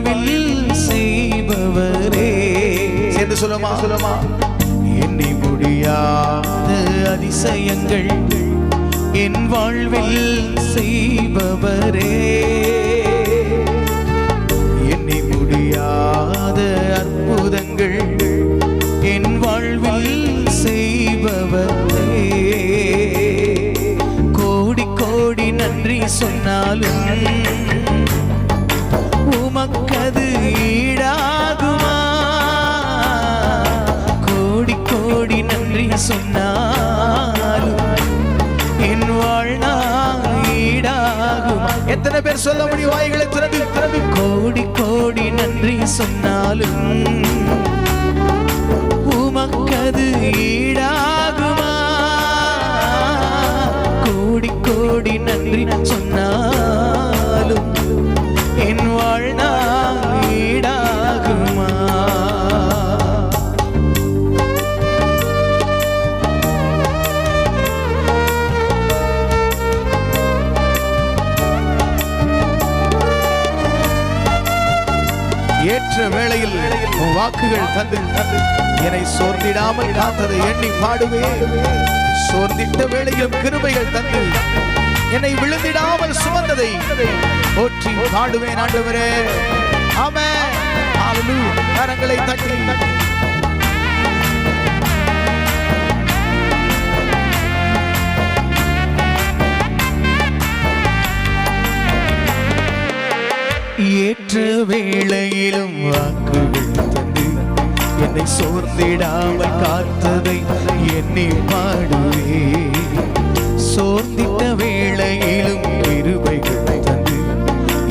வாழ்வில் செய்பவரே. சேர்ந்து சொல்லுமா? சொல்லுமா? எண்ணி முடியாத அதிசயங்கள் என் வாழ்வில் செய்பவரே. எண்ணி முடியாத அற்புதங்கள் என் வாழ்வில் செய்பவரே. கோடி கோடி நன்றி சொன்னாலும் உமக்கது ஈடாகுமா? கோடி கோடி நன்றி சொன்னாலும் என் வாழ்நாள் ஈடாகுமா? எத்தனை பேர் சொல்ல முடியும்? வாய்களை திறந்து திறந்து. கோடி கோடி நன்றி சொன்னாலும் உமக்கது ஈடாகுமா? கோடி கோடி நன்றி சொன்னாலும் வாழ்நாள் ஈடாகுமா ஏற்ற வேளையில் உன் வாக்குகள் தந்து என்னை சோர்ந்திடாமல் காத்ததை எண்ணி பாடுவே சோர்ந்திட்ட வேளையிலும் கிருபைகள் தந்து என்னை விழுந்திடாமல் சுமந்ததை போற்றி பாடுவேன் ஆண்டவரே. ஆமே கரங்களை தட்டி. ஏற்ற வேளையிலும் வாக்குகள் தந்து என்னை சோர்ந்திடாமல் காத்ததை எண்ணி பாடுவே சோர்ந்திட்ட வேளையிலும் கிருபைகள் தந்து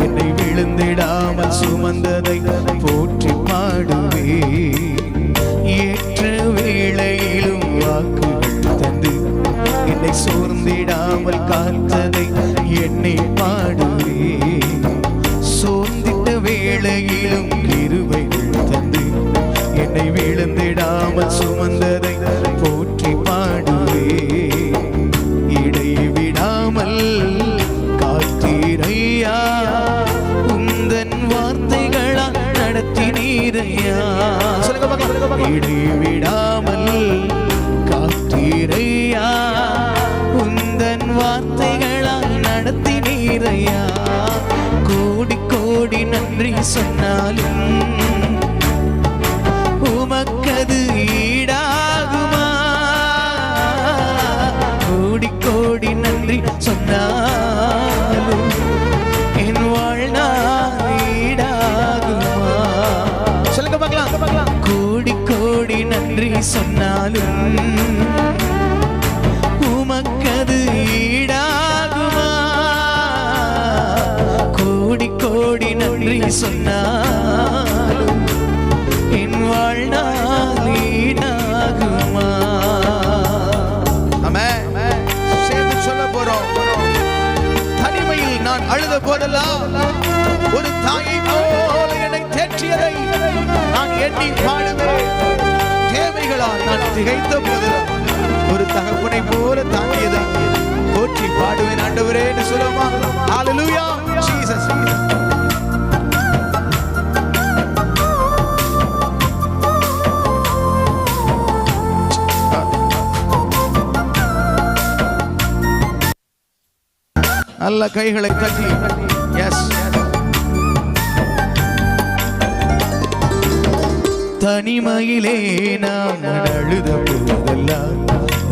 என்னை விழுந்திடாமல் சுமந்ததை போற்றி பாடுவே. ஏற்ற வேளையிலும் வாக்குகள் தந்து என்னை சோர்ந்திடாமல் காத்ததை என்னை பா நன்றி சொன்னாலும் உமக்கது ஈடாகுமா? கோடி கோடி நன்றி சொன்னாலும் என் வாழ்நாள் ஈடாகுமா? சொல்லுங்க பார்க்கலாம். கோடி கோடி நன்றி சொன்னாலும் நன்றி சொன்னாலும் என் வாழ்நாள் ஈடாகுமா சேர்ந்து சொல்ல போறோம். தனிமையில் நான் அழுத போதெல்லாம் ஒரு தாயை போல என்னை தேற்றியதை நான் எண்ணி பாடுவேன் தேவைகளால் நான் திகைத்த போதெல்லாம் ஒரு தகப்பனை போல தாங்கியதை போற்றி பாடுவேன். ஆண்டவரே என்று சொல்லுமா ஹalleluya நல்ல கைகளை தட்டி. எஸ் தனிமையிலே நாம் அழுத போதெல்லாம்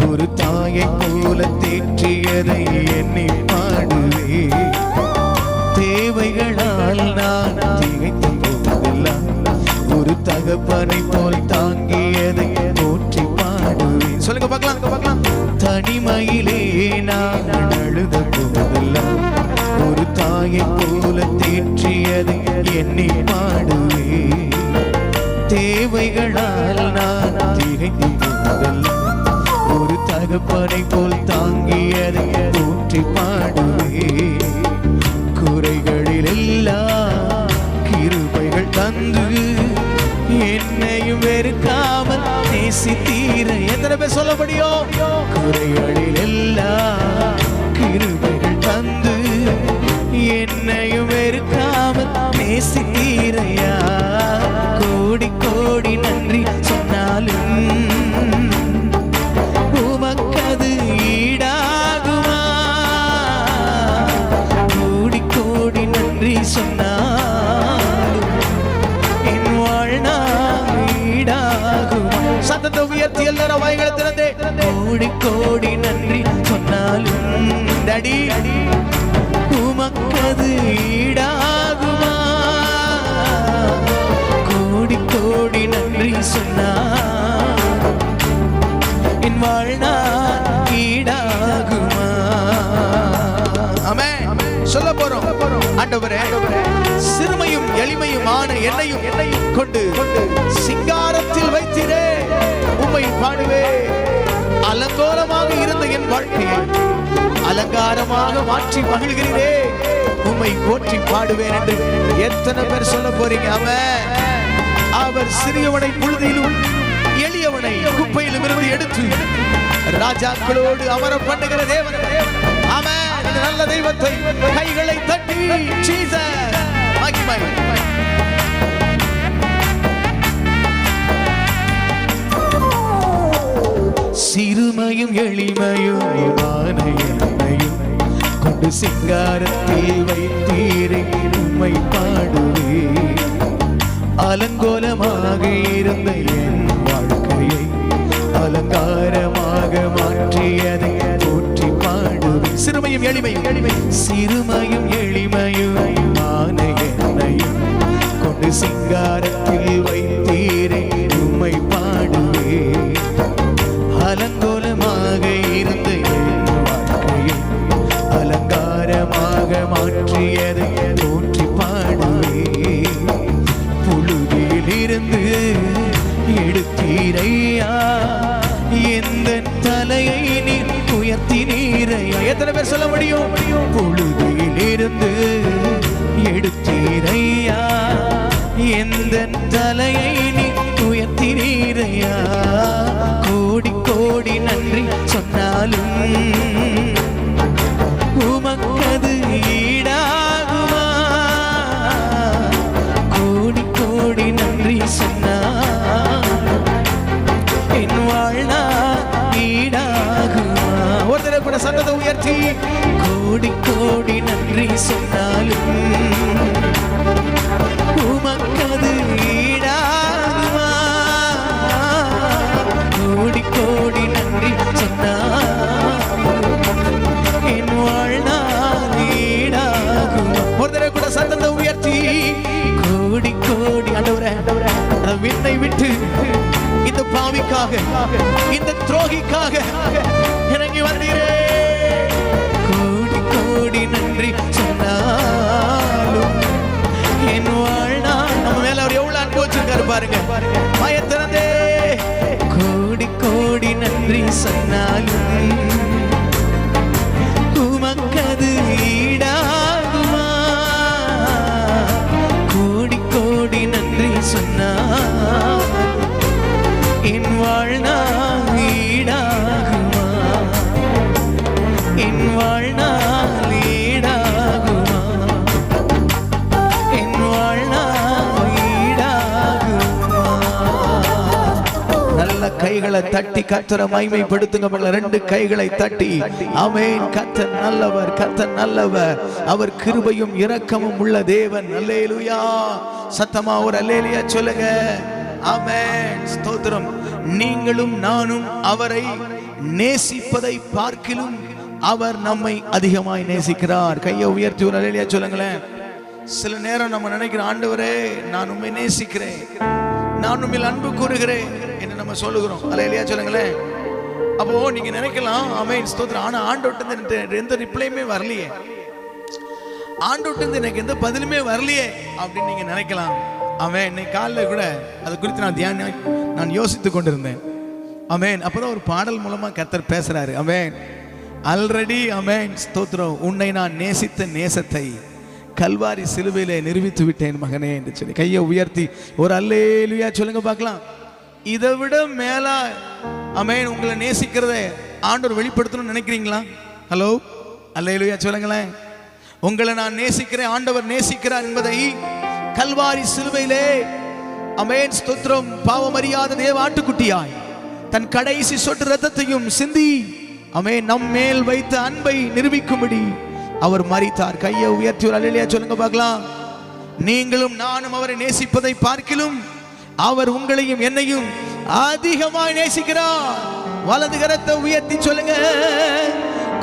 ஒரு தாயை போல தேற்றியதை எண்ணி பாடுவே. தேவைகளால் நான் திகைத்த போதெல்லாம் ஒரு தகப்பனை போல தேவைகளால் நான் திகைத்து ஒரு தகப்பனை போல் தாங்கியதை போற்றி பாடுவே குறைகளில் எல்லாம் கிருபைகள் தந்து என்னையும் வெறுக்காமல் நேசித்தீர. எத்தனை பேர் சொல்ல முடியும்? குறைகளில் எல்லாம் கிருபைகள் தந்து என்னையும் வெறுக்காமல் நேசித்தீரை. கோடி நன்றி சொன்னாலும் டடி உமக்கது ஈடாகுமா? கோடி கோடி நன்றி சொன்னா என் வாழ்நாள் ஈடாகுமா? ஆமென். சொல்ல போறோம். ஆண்டவரே சிறுமையும் எளிமையுமான என்னையும் என்னையும் கொண்டு சிங்காரத்தில் வைத்திரே. உம்மை பாடுவே அலங்கோலமாக இருந்த என் வாழ்க்கையை அலங்காரமாக மாற்றி மகிழ்கிறீரே. உம்மை போற்றி பாடுவேன் என்று எத்தனை பேர் சொல்ல போறீங்க அவன் அவர் சிறியவனை புழுதியிலும் எளியவனை குப்பையிலும் இருந்து எடுத்து ராஜாக்களோடு அமர பண்ணுகிற தேவன். அவன் நல்ல தெய்வத்தை கைகளை தட்டி ஜீசஸ் மகிமை. சிறுமையும் எளிமையும் என்னையும் கொண்டு சிங்காரத்தில் வைத்தீரை உண்மை பாடுவே அலங்கோலமாக இருந்த என் வாழ்க்கையை அலங்காரமாக மாற்றியதை போற்றி பாடுவே சிறுமையும் எளிமையும் எளிமை சிறுமையும் எளிமையும் என்னையும். கொண்டு சிங்காரத்தில் வைத்தீரை தலையை நீ உயர்த்தினீரையா? கோடி கோடி நன்றி சொன்னாலும் உமக்கது ஈடாகுமா? கோடி கோடி நன்றி சொன்னா என் வாழ்நா ஈடாகுமா? ஒரு கூட சத்தத்தை உயர்த்தி. கோடி கோடி நன்றி சொன்னாலும் பாருங்க. பாருங்க பயத்திறந்தே கோடி கோடி நன்றி சொன்னாலும் கைகளை தட்டி கத்தரை மைமைப்படுத்துங்க ரெண்டு கைகளை தட்டி. அமேன் கத்த நல்லவர் கத்த நல்லவர். அவர் கிருபையும் இரக்கமும் உள்ள தேவன். அல்லேலுயா. சத்தமா ஒரு அல்லேலியா சொல்லுங்க. அமேன் ஸ்தோத்திரம். நீங்களும் நானும் அவரை நேசிப்பதை பார்க்கிலும் அவர் நம்மை அதிகமாய் நேசிக்கிறார். கையை உயர்த்தி ஒரு அல்லேலியா சொல்லுங்களேன். சில நேரம் நம்ம நினைக்கிற ஆண்டவரே நான் உண்மை நேசிக்கிறேன். நான் உண்மையில் அன்பு கூறுகிறேன் என்று நம்ம சொல்லுகிறோம். அல்ல இல்லையா சொல்லுங்களேன். அப்போ நீங்க நினைக்கலாம் அமேன் ஸ்தோத்திரம். ஆனா ஆண்டோட்டு எனக்கு எந்த ரிப்ளையுமே வரலையே. ஆண்டோட்டு எனக்கு எந்த பதிலுமே வரலையே அப்படின்னு நீங்க நினைக்கலாம். அவன் இன்னைக்கு காலைல கூட அதை குறித்து நான் தியானம் நான் யோசித்து கொண்டிருந்தேன். அமேன் அப்பதான் ஒரு பாடல் மூலமாக கத்தர் பேசுகிறாரு அமேன் ஆல்ரெடி அமேன் ஸ்தோத்திரம். உன்னை நான் நேசித்த நேசத்தை கல்வாரி சிலுவையிலே நிரூபித்து விட்டேன் மகனே என்று சொல்லி. கையை உயர்த்தி ஒரு அல்லேலுயா சொல்லுங்க பார்க்கலாம். இதை விட மேலா அமேன் உங்களை நேசிக்கிறத ஆண்டவர் வெளிப்படுத்தணும்னு நினைக்கிறீங்களா? ஹலோ அல்லேலூயா சொல்லுங்களேன். உங்களை நான் நேசிக்கிறேன் ஆண்டவர் நேசிக்கிறார் என்பதை கல்வாரி சிலுவையிலே அமேன் ஸ்தோத்திரம் பாவமறியாத தேவ ஆட்டுக்குட்டியாய் தன் கடைசி சொட்டு ரத்தத்தையும் சிந்தி அமே நம் மேல் வைத்த அன்பை நிரூபிக்கும்படி அவர் மறித்தார் கையை உயர்த்தி ஒரு அல்லேலூயா சொல்லுங்க பார்க்கலாம். நீங்களும் நானும் அவரை நேசிப்பதை பார்க்கிலும் அவர் உங்களையும் என்னையும் அதிகமாய் நேசிக்கிறார். வலது கரத்தை உயர்த்தி சொல்லுங்க.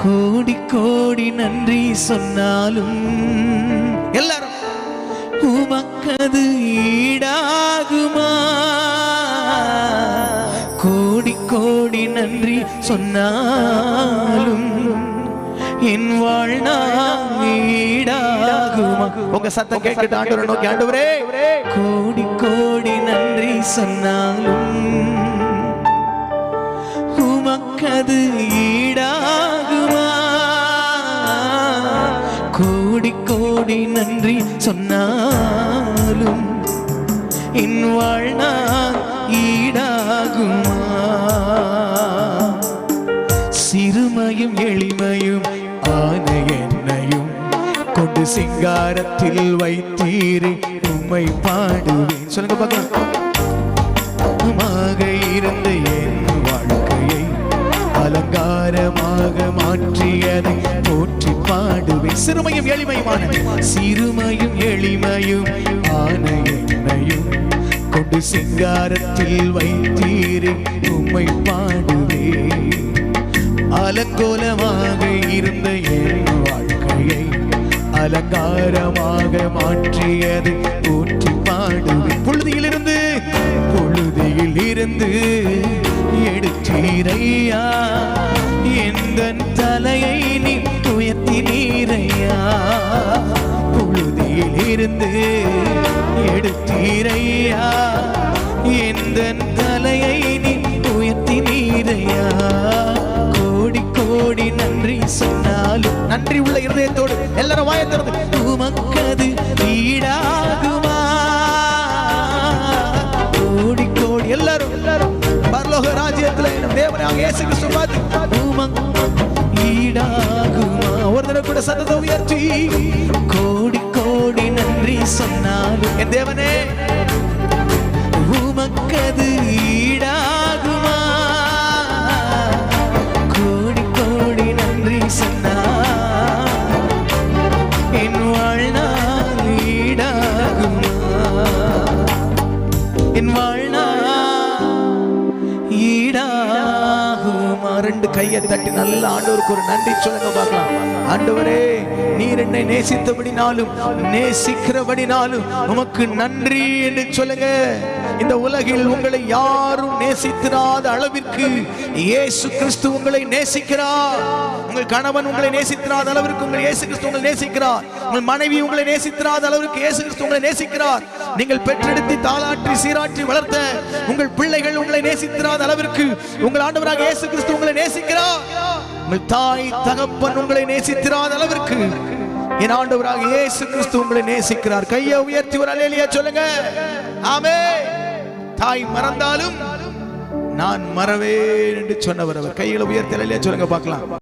கோடி கோடி நன்றி சொன்னாலும் எல்லாரும் உமக்கது ஈடாகுமா? கோடி கோடி நன்றி சொன்னாலும் என் வாழ்நாள் ஈடாகுமா? உங்க சத்தம் கேட்கட்டு ஆண்டவரை நோக்கி. ஆண்டவரே. கோடி கோடி நன்றி சொன்னாலும் உமக்கது ஈடாகுமா? கோடி கோடி நன்றி சொன்னாலும் என் வாழ்நாள் ஈடாகுமா? சிறுமையும் எளிமையும் கொண்டு சிங்காரத்தில் வைத்தீரே உம்மை பாடுவேன். சொல்லுங்க பார்க்கலாம். மாக இருந்த என் வாழ்க்கையை அலங்காரமாக மாற்றியதை போற்றி பாடுவேன். சிறுமையும் எளிமையுமான சிறுமையும் எளிமையும் ஆன என்னையும் கொண்டு சிங்காரத்தில் வைத்தீரே உம்மை பாடுவேன். அலங்கோலமாக இருந்த என் வாழ்க்கையை அலங்காரமாக மாற்றியது. ஊற்றி பாடுவேன். பொழுதியிலிருந்து பொழுதியில் இருந்து எடுத்தீரையா? எந்த தலையை நீ உயர்த்தி நீரையா புழுதியில் இருந்து எடுத்தீரையா? எந்த தலையை நீ உயர்த்தி நீரையா கோடி நன்றி சொன்னாலும் நன்றி உள்ள இருதயத்தோடு எல்லாரும் வாயை திறந்து உமக்கது ஈடாகுமா கோடி கோடி எல்லாரும் எல்லாரும். பரலோக ராஜ்யத்துல நம் தேவனாக இயேசு கிறிஸ்து பார்த்து உமக்கு ஈடாகுமா ஒரு தடவை கூட சத்தத்தை உயர்த்தி கோடி கோடி நன்றி சொன்னாலும். என் தேவனே உமக்கது ஈடாகுமா என் வாழ்நாள் ஈடாகுமா? ரெண்டு கையை தட்டி நல்ல ஆண்டவருக்கு ஒரு நன்றி சொல்லுங்க பார்க்கலாம். ஆண்டவரே நீர் என்னை நேசித்தபடினாலும் நேசிக்கிறபடினாலும் உமக்கு நன்றி என்று சொல்லுங்க. இந்த உலகில் உங்களை யாரும் நேசித்திராத அளவிற்கு இயேசு கிறிஸ்து உங்களை நேசிக்கிறார். உங்கள் கணவன் உங்களை நேசித்திராத அளவிற்கு உங்கள் இயேசு கிறிஸ்து உங்களை நேசிக்கிறார். உங்கள் மனைவி உங்களை நேசித்திராத அளவிற்கு இயேசு கிறிஸ்து உங்களை நேசிக்கிறார். நீங்கள் பெற்றெடுத்து தாளாற்றி சீராற்றி வளர்த்த உங்கள் பிள்ளைகள் உங்களை நேசித்திராத அளவிற்கு உங்கள் ஆண்டவராக இயேசு கிறிஸ்து உங்களை நேசிக்கிறார். உங்கள் தாய் தகப்பன் உங்களை நேசித்திராத அளவிற்கு என் ஆண்டவராக இயேசு கிறிஸ்து உங்களை நேசிக்கிறார். கையை உயர்த்தி ஒரு அலேலியா சொல்லுங்க. ஆமே தாய் மறந்தாலும் நான் மறவேன் என்று சொன்னவர் அவர். கைகளை உயர்த்தி அலேலியா சொல்லுங்க பார்க்கலாம்.